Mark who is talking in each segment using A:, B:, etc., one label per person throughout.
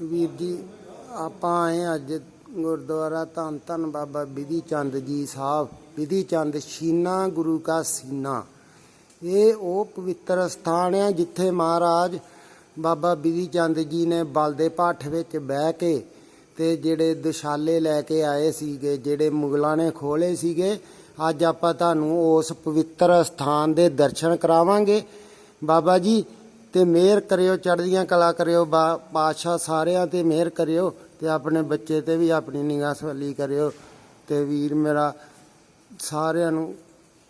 A: ਵੀਰ ਜੀ, ਆਪਾਂ ਆਏ ਅੱਜ ਗੁਰਦੁਆਰਾ ਧੰਨ ਧੰਨ ਬਾਬਾ ਬਿਧੀ ਚੰਦ ਜੀ ਸਾਹਿਬ ਬਿਧੀ ਚੰਦ ਸ਼ੀਨਾ ਗੁਰੂ ਕਾ ਸੀਨਾ। ਇਹ ਉਹ ਪਵਿੱਤਰ ਸਥਾਨ ਹੈ ਜਿੱਥੇ ਮਹਾਰਾਜ ਬਾਬਾ ਬਿਧੀ ਚੰਦ ਜੀ ਨੇ ਬਲਦੇ ਪਾਠ ਵਿੱਚ ਬਹਿ ਕੇ ਤੇ ਜਿਹੜੇ ਦੁਸ਼ਾਲੇ ਲੈ ਕੇ ਆਏ ਸੀਗੇ, ਜਿਹੜੇ ਮੁਗਲਾਂ ਨੇ ਖੋਲੇ ਸੀਗੇ, ਅੱਜ ਆਪਾਂ ਤੁਹਾਨੂੰ ਉਸ ਪਵਿੱਤਰ ਸਥਾਨ ਦੇ ਦਰਸ਼ਨ ਕਰਾਵਾਂਗੇ। ਬਾਬਾ ਜੀ ਤੇ ਮਿਹਰ ਕਰਿਓ, ਚੜ੍ਹਦੀਆਂ ਕਲਾ ਕਰਿਓ, ਬਾ- ਪਾਤਸ਼ਾਹ ਸਾਰਿਆਂ ਤੇ ਮਿਹਰ ਕਰਿਓ ਤੇ ਆਪਣੇ ਬੱਚੇ ਤੇ ਵੀ ਆਪਣੀ ਨਿਗਾਹ ਸਵਾਲੀ ਕਰਿਓ। ਤੇ ਵੀਰ ਮੇਰਾ ਸਾਰਿਆਂ ਨੂੰ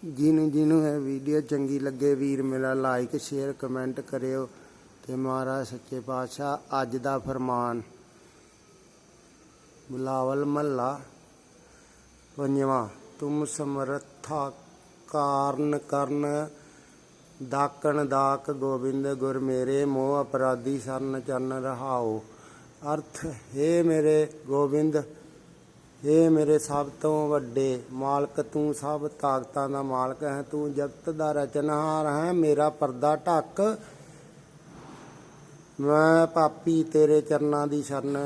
A: ਜਿਹਨੂੰ ਜਿਹਨੂੰ ਇਹ ਵੀਡੀਓ ਚੰਗੀ ਲੱਗੇ ਵੀਰ ਮੇਰਾ ਲਾਈਕ ਸ਼ੇਅਰ ਕਮੈਂਟ ਕਰਿਓ ਤੇ ਮਹਾਰਾਜ ਸੱਚੇ ਪਾਤਸ਼ਾਹ ਅੱਜ ਦਾ ਫਰਮਾਨ, ਬੁਲਾਵਲ ਮਹੱਲਾ ਪੰਜਵਾਂ, ਤੁਮ ਸਮਰੱਥਾ ਕਾਰਨ ਕਰਨ ਦਾਕਣ ਦਾਕ ਗੋਬਿੰਦ ਗੁਰ ਮੇਰੇ, ਮੋਹ ਅਪਰਾਧੀ ਸਰਨ ਚਰਨ ਰਹਾਓ ਅਰਥ, ਹੈ ਮੇਰੇ ਗੋਬਿੰਦ ਏ ਮੇਰੇ ਸਭ ਤੋਂ ਵੱਡੇ ਮਾਲਕ, ਤੂੰ ਸਭ ਤਾਕਤਾਂ ਦਾ ਮਾਲਕ ਹੈ, ਤੂੰ ਜਗਤ ਦਾ ਰਚਨਹਾਰ ਹੈ, ਮੇਰਾ ਪਰਦਾ ਢੱਕ। ਮੈਂ ਪਾਪੀ ਤੇਰੇ ਚਰਨਾਂ ਦੀ ਸ਼ਰਨ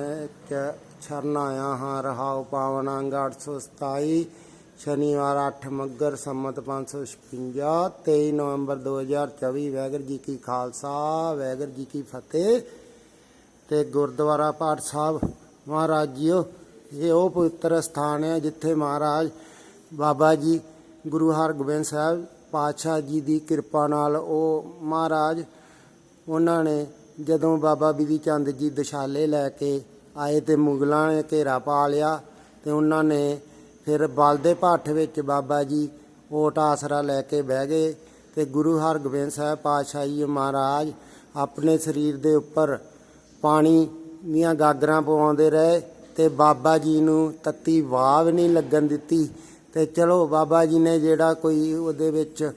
A: ਚ ਸ਼ਰਨ ਆਇਆ ਹਾਂ, ਰਹਾਉ ਪਾਵਨ ਅੰਗ 827 ਸ਼ਨੀਵਾਰ 8 ਮੱਗਰ ਸੰਮਤ 556 23 ਨਵੰਬਰ 2024 ਵੈਗਰ ਜੀ ਕੀ ਖਾਲਸਾ ਵੈਗਰ ਜੀ ਕੀ ਫਤਿਹ ਤੇ ਗੁਰਦੁਆਰਾ ਪਾਠ ਸਾਹਿਬ। ਮਹਾਰਾਜ ਜੀਓ, ਇਹ ਉਹ ਪਵਿੱਤਰ ਸਥਾਨ ਹੈ ਜਿੱਥੇ ਮਹਾਰਾਜ ਬਾਬਾ ਜੀ ਗੁਰੂ ਹਰਗੋਬਿੰਦ ਸਾਹਿਬ ਪਾਤਸ਼ਾਹ ਜੀ ਦੀ ਕਿਰਪਾ ਨਾਲ ਉਹ ਮਹਾਰਾਜ ਉਹਨਾਂ ਨੇ ਜਦੋਂ ਬਾਬਾ ਬਿਧੀ ਚੰਦ ਜੀ ਦਸ਼ਾਲੇ ਲੈ ਕੇ ਆਏ ਤੇ ਮੁਗਲਾਂ ਨੇ ਘੇਰਾ ਪਾ ਲਿਆ ਤੇ ਉਹਨਾਂ ਨੇ ਫਿਰ ਬਲਦੇ ਭੱਠ ਵਿੱਚ ਬਾਬਾ ਜੀ ਓਟ ਆਸਰਾ ਲੈ ਕੇ ਬਹਿ ਗਏ ਤੇ ਗੁਰੂ ਹਰਗੋਬਿੰਦ ਸਾਹਿਬ ਪਾਤਸ਼ਾਹ ਜੀ ਮਹਾਰਾਜ ਆਪਣੇ ਸਰੀਰ ਦੇ ਉੱਪਰ ਪਾਣੀ ਦੀਆਂ ਗਾਗਰਾਂ ਪਵਾਉਂਦੇ ਰਹੇ ਤੇ ਬਾਬਾ ਜੀ ਨੂੰ ਤੱਤੀ ਵਾਹ ਨਹੀਂ ਲੱਗਣ ਦਿੱਤੀ। ਤੇ ਚਲੋ ਬਾਬਾ ਜੀ ਨੇ ਜਿਹੜਾ ਕੋਈ ਉਹਦੇ ਵਿੱਚ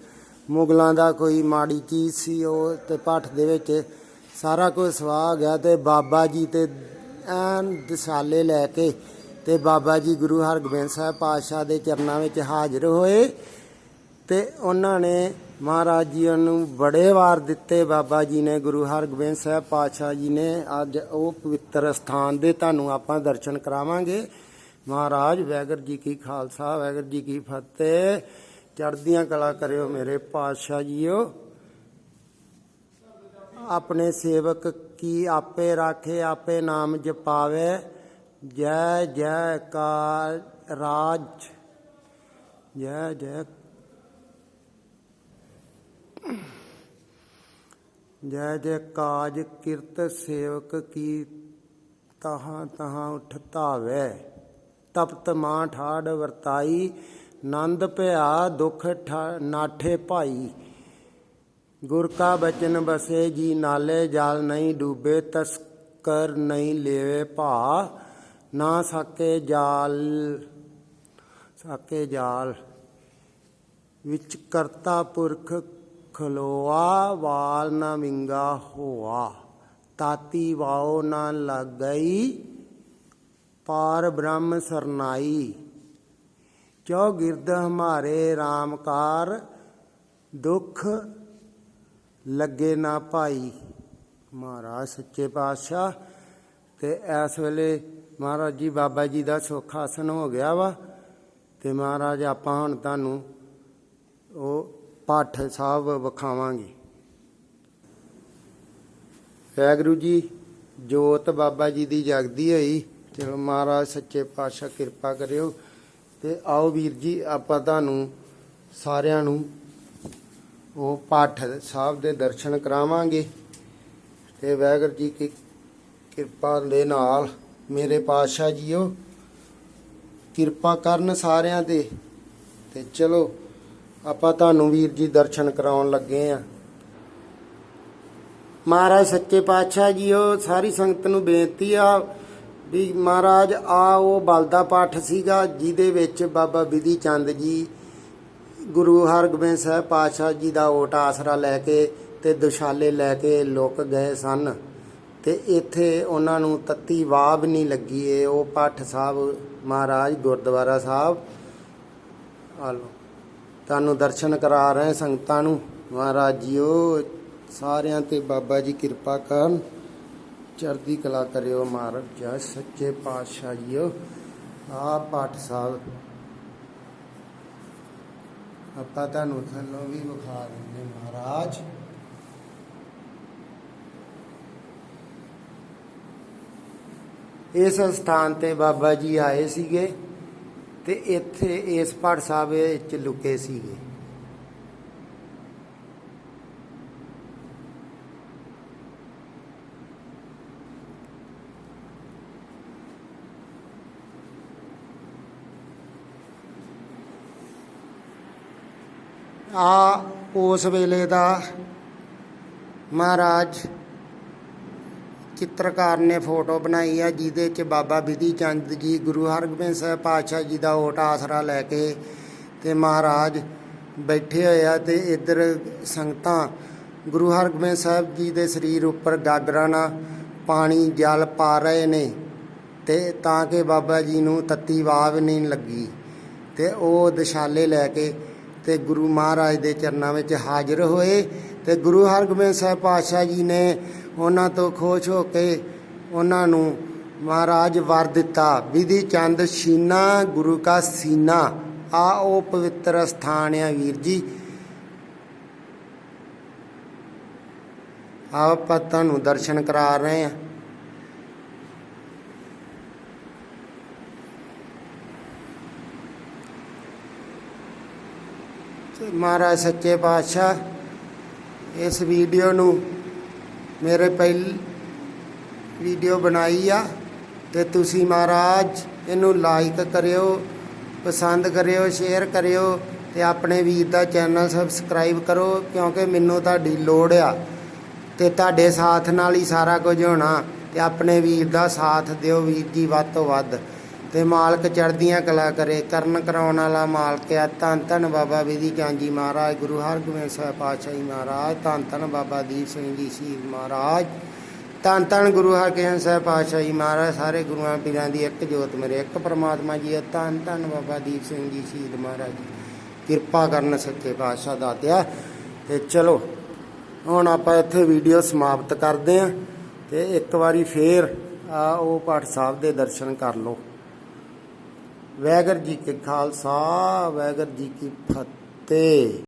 A: ਮੁਗਲਾਂ ਦਾ ਕੋਈ ਮਾੜੀ ਚੀਜ਼ ਸੀ ਉਹ ਤੇ ਪੱਠ ਦੇ ਵਿੱਚ ਸਾਰਾ ਕੁਝ ਸਵਾਹ ਗਿਆ ਤੇ ਬਾਬਾ ਜੀ ਤੇ ਐਨ ਦਸਾਲੇ ਲੈ ਕੇ ਤੇ ਬਾਬਾ ਜੀ ਗੁਰੂ ਹਰਗੋਬਿੰਦ ਸਾਹਿਬ ਪਾਤਸ਼ਾਹ ਦੇ ਚਰਨਾਂ ਵਿੱਚ ਹਾਜ਼ਰ ਹੋਏ ਤੇ ਉਹਨਾਂ ਨੇ ਮਹਾਰਾਜ ਜੀ ਨੂੰ ਬੜੇ ਵਾਰ ਦਿੱਤੇ। ਬਾਬਾ ਜੀ ਨੇ, ਗੁਰੂ ਹਰਗੋਬਿੰਦ ਸਾਹਿਬ ਪਾਤਸ਼ਾਹ ਜੀ ਨੇ ਅੱਜ ਉਹ ਪਵਿੱਤਰ ਸਥਾਨ ਦੇ ਤੁਹਾਨੂੰ ਆਪਾਂ ਦਰਸ਼ਨ ਕਰਾਵਾਂਗੇ। ਮਹਾਰਾਜ ਵੈਗਰ ਜੀ ਕੀ ਖਾਲਸਾ ਵੈਗਰ ਜੀ ਕੀ ਫਤਿਹ। ਚੜ੍ਹਦੀਆਂ ਕਲਾ ਕਰਿਓ ਮੇਰੇ ਪਾਤਸ਼ਾਹ ਜੀਓ। ਆਪਣੇ ਸੇਵਕ ਕੀ ਆਪੇ ਰਾਖੇ, ਆਪੇ ਨਾਮ ਜਪਾਵੇ। ਜੈ ਜੈ ਕਾਰ ਰਾਜ ਜੈ ਜੈ ਜੈ ਜੈ ਕਾਜ ਕਿਰਤ ਸੇਵਕ ਕੀ ਤਹਾਂ ਤਹਾਂ ਉਠ ਧਾਵੈ ਤਪਤ ਮਾਂ ਠਾੜ ਵਰਤਾਈ ਨੰਦ ਭਿਆ ਦੁਖ ਠਾ- ਨਾਠੇ ਭਾਈ ਗੁਰ ਕਾ ਬਚਨ ਬਸੇ ਜੀ ਨਾਲੇ ਜਾਲ ਨਹੀਂ ਡੂਬੇ ਤਸਕਰ ਨਹੀਂ ਲੇਵੇ ਭਾ ਨਾ ਸਕੇ ਜਾਲ, ਸਾਕੇ ਜਾਲ। ਵਿੱਚ ਕਰਤਾ ਪੁਰਖ ਖਲੋਆ, ਵਾਲ ਨਾ ਵਿੰਗਾ ਹੋਆ। ਤਾਤੀ ਵਾਓ ਨਾ ਲੱਗਈ, ਪਾਰ ਬ੍ਰਹਮ ਸਰਨਾਈ। ਚੋ ਗਿਰਦ ਹਮਾਰੇ ਰਾਮਕਾਰ ਦੁੱਖ ਲੱਗੇ ਨਾ ਭਾਈ। ਮਹਾਰਾਜ ਸੱਚੇ ਪਾਤਸ਼ਾਹ ਤੇ ਇਸ ਵੇਲੇ ਮਹਾਰਾਜ ਜੀ ਬਾਬਾ ਜੀ ਦਾ ਸੁੱਖ ਆਸਨ ਹੋ ਗਿਆ ਵਾ ਤੇ ਮਹਾਰਾਜ ਆਪਾਂ ਹੁਣ ਤੁਹਾਨੂੰ ਉਹ ਪਾਠ ਸਾਹਿਬ ਵਿਖਾਵਾਂਗੇ। ਵਾਹਿਗੁਰੂ ਜੀ, ਜੋਤ ਬਾਬਾ ਜੀ ਦੀ ਜਗਦੀ ਹੋਈ ਚਲੋ ਮਹਾਰਾਜ ਸੱਚੇ ਪਾਤਸ਼ਾਹ ਕਿਰਪਾ ਕਰਿਓ ਤੇ ਆਓ ਵੀਰ ਜੀ, ਆਪਾਂ ਤੁਹਾਨੂੰ ਸਾਰਿਆਂ ਨੂੰ ਉਹ ਪਾਠ ਸਾਹਿਬ ਦੇ ਦਰਸ਼ਨ ਕਰਾਵਾਂਗੇ ਤੇ ਵਾਹਿਗੁਰੂ ਜੀ ਕੀ ਕਿਰਪਾ ਦੇ ਨਾਲ ਮੇਰੇ ਪਾਤਸ਼ਾਹ ਜੀਓ। ਕਿਰਪਾ ਕਰਨ ਸਾਰਿਆਂ ਤੇ। ਤੇ ਚਲੋ, ਆਪਾਂ ਤੁਹਾਨੂੰ ਵੀਰ ਜੀ ਦਰਸ਼ਨ ਕਰਾਉਣ ਲੱਗੇ ਆ। ਮਹਾਰਾਜ ਸੱਚੇ ਪਾਤਸ਼ਾਹ ਜੀਓ, ਸਾਰੀ ਸੰਗਤ ਨੂੰ ਬੇਨਤੀ ਆ ਵੀ ਮਹਾਰਾਜ, ਆ ਉਹ ਬਲਦਾ ਪਾਠ ਸੀਗਾ ਜਿਹਦੇ ਵਿੱਚ ਬਾਬਾ ਬਿਧੀ ਚੰਦ ਜੀ, ਗੁਰੂ ਹਰਗੋਬਿੰਦ ਸਾਹਿਬ ਪਾਤਸ਼ਾਹ ਜੀ ਦਾ ਓਟ ਆਸਰਾ ਲੈ ਕੇ ਤੇ ਦੁਸ਼ਾਲੇ ਲੈ ਕੇ ਲੋਕ ਗਏ ਸਨ। ਤੇ ਇੱਥੇ ਉਹਨਾਂ ਨੂੰ ਤੱਤੀ ਵਾਬ ਨਹੀਂ ਲੱਗੀ ਏ। ਉਹ ਪਾਠ ਸਾਹਿਬ ਮਹਾਰਾਜ ਗੁਰਦੁਆਰਾ ਸਾਹਿਬ। ਆਲੋ ਤੁਹਾਨੂੰ ਦਰਸ਼ਨ ਕਰਾ ਰਹੇ ਸੰਗਤਾਂ ਨੂੰ। ਮਹਾਰਾਜ ਜੀਓ, ਸਾਰਿਆਂ ਤੇ ਬਾਬਾ ਜੀ ਕਿਰਪਾ ਕਰਨ। ਚੜ੍ਹਦੀ ਕਲਾ ਕਰਿਓ ਮਹਾਰਾਜ ਜੈ ਸੱਚੇ ਪਾਤਸ਼ਾਹ ਜੀਓ। ਆ ਪਾਠ ਸਾਹਿਬ। ਆਪਾਂ ਤੁਹਾਨੂੰ ਥੱਲੋਂ ਵੀ ਵਿਖਾ ਦਿੰਦੇ ਮਹਾਰਾਜ। ਇਸ ਸਥਾਨ ਤੇ ਬਾਬਾ ਜੀ ਆਏ ਸੀਗੇ ਤੇ ਇੱਥੇ ਇਸ ਪਾਠ ਸਾਹਿਬ ਵਿੱਚ ਲੁਕੇ ਸੀਗੇ। ਆ ਉਸ ਵੇਲੇ ਦਾ ਮਹਾਰਾਜ ਚਿੱਤਰਕਾਰ ਨੇ ਫੋਟੋ ਬਣਾਈ ਆ, ਜਿਹਦੇ ਚ ਬਾਬਾ ਬਿਧੀ ਚੰਦ ਜੀ, ਗੁਰੂ ਹਰਗੋਬਿੰਦ ਸਾਹਿਬ ਪਾਤਸ਼ਾਹ ਜੀ ਦਾ ਓਟ ਆਸਰਾ ਲੈ ਕੇ ਤੇ ਮਹਾਰਾਜ ਬੈਠੇ ਹੋਏ ਆ ਤੇ ਇੱਧਰ ਸੰਗਤਾਂ, ਗੁਰੂ ਹਰਗੋਬਿੰਦ ਸਾਹਿਬ ਜੀ ਦੇ ਸਰੀਰ ਉੱਪਰ ਗਾਗਰਾਂ ਨਾਲ ਪਾਣੀ, ਜਲ ਪਾ ਰਹੇ ਨੇ ਤੇ ਤਾਂ ਕਿ ਬਾਬਾ ਜੀ ਨੂੰ ਤੱਤੀ ਵਾਵ ਨਹੀਂ ਲੱਗੀ ਤੇ ਉਹ ਦਸ਼ਾਲੇ ਲੈ ਕੇ ਤੇ ਗੁਰੂ ਮਹਾਰਾਜ ਦੇ ਚਰਨਾਂ ਵਿੱਚ ਹਾਜ਼ਰ ਹੋਏ ਤੇ ਗੁਰੂ ਹਰਗੋਬਿੰਦ ਸਾਹਿਬ ਪਾਤਸ਼ਾਹ ਜੀ ਨੇ ਉਹਨਾਂ ਤੋਂ ਖੁਸ਼ ਹੋ ਕੇ ਉਹਨਾਂ ਨੂੰ ਮਹਾਰਾਜ ਵਰ ਦਿੱਤਾ। ਵਿਧੀ ਚੰਦ, ਸ਼ੀਨਾ, ਗੁਰੂ ਕਾ ਸੀਨਾ। ਆ ਉਹ ਪਵਿੱਤਰ ਸਥਾਨ ਆ ਵੀਰ ਜੀ। ਆਪਾਂ ਤੁਹਾਨੂੰ ਦਰਸ਼ਨ ਕਰਾ ਰਹੇ ਆ ਮਹਾਰਾਜ ਸੱਚੇ ਪਾਤਸ਼ਾਹ, ਇਸ ਵੀਡੀਓ ਨੂੰ ਮੇਰੇ ਪਹਿਲ ਵੀਡੀਓ ਬਣਾਈ ਆ ਤੇ ਤੁਸੀਂ ਮਹਾਰਾਜ ਇਹਨੂੰ ਲਾਈਕ ਕਰਿਓ, ਪਸੰਦ ਕਰਿਓ ਸ਼ੇਅਰ ਕਰਿਓ ਤੇ ਆਪਣੇ ਵੀਰ ਦਾ ਚੈਨਲ ਸਬਸਕ੍ਰਾਈਬ ਕਰੋ ਕਿਉਂਕਿ ਮੈਨੂੰ ਤੁਹਾਡੀ ਲੋੜ ਆ ਤੇ ਤੁਹਾਡੇ ਸਾਥ ਨਾਲ ਹੀ ਸਾਰਾ ਕੁਝ ਹੋਣਾ ਤੇ ਆਪਣੇ ਵੀਰ ਦਾ ਸਾਥ ਦਿਓ ਵੀਰ ਜੀ ਵੱਧ ਤੋਂ ਵੱਧ। ਤੇ ਮਾਲਕ ਚੜਦੀਆਂ ਕਲਾ ਕਰੇ ਕਰਨ ਕਰਾਉਣ ਵਾਲਾ ਮਾਲਕ ਆ ਧੰਨ ਧੰਨ ਬਾਬਾ ਵਿਧੀ ਚਾਂਜੀ ਮਹਾਰਾਜ, ਗੁਰੂ ਹਰਗੋਬਿੰਦ ਸਾਹਿਬ ਪਾਤਸ਼ਾਹ ਜੀ ਮਹਾਰਾਜ, ਧੰਨ ਧੰਨ ਬਾਬਾ ਦੀਪ ਸਿੰਘ ਜੀ ਸ਼ਹੀਦ ਮਹਾਰਾਜ। ਧੰਨ ਧੰਨ ਗੁਰੂ ਹਰਗੋਬਿੰਦ ਸਾਹਿਬ ਪਾਤਸ਼ਾਹ ਜੀ ਮਹਾਰਾਜ, ਸਾਰੇ ਗੁਰੂਆਂ ਪੀਰਾਂ ਦੀ ਇੱਕ ਜੋਤ ਮੇਰੇ, ਇੱਕ ਪਰਮਾਤਮਾ ਜੀ ਆ ਧੰਨ ਧੰਨ ਬਾਬਾ ਦੀਪ ਸਿੰਘ ਜੀ ਸ਼ਹੀਦ ਮਹਾਰਾਜ ਕਿਰਪਾ ਕਰਨ ਸੱਚੇ ਪਾਤਸ਼ਾਹ ਦਾਤਿਆ ਤੇ ਚਲੋ, ਹੁਣ ਆਪਾਂ ਇੱਥੇ ਵੀਡੀਓ ਸਮਾਪਤ ਕਰਦੇ ਆਂ ਤੇ ਇੱਕ ਵਾਰੀ ਫੇਰ, ਆ, ਉਹ ਪਾਠ ਸਾਹਿਬ ਦੇ ਦਰਸ਼ਨ ਕਰ ਲਓ। ਵੈਗਰ ਜੀ ਕੇ ਖਾਲਸਾ ਵੈਗਰ ਜੀ ਕੀ ਫਤਿਹ।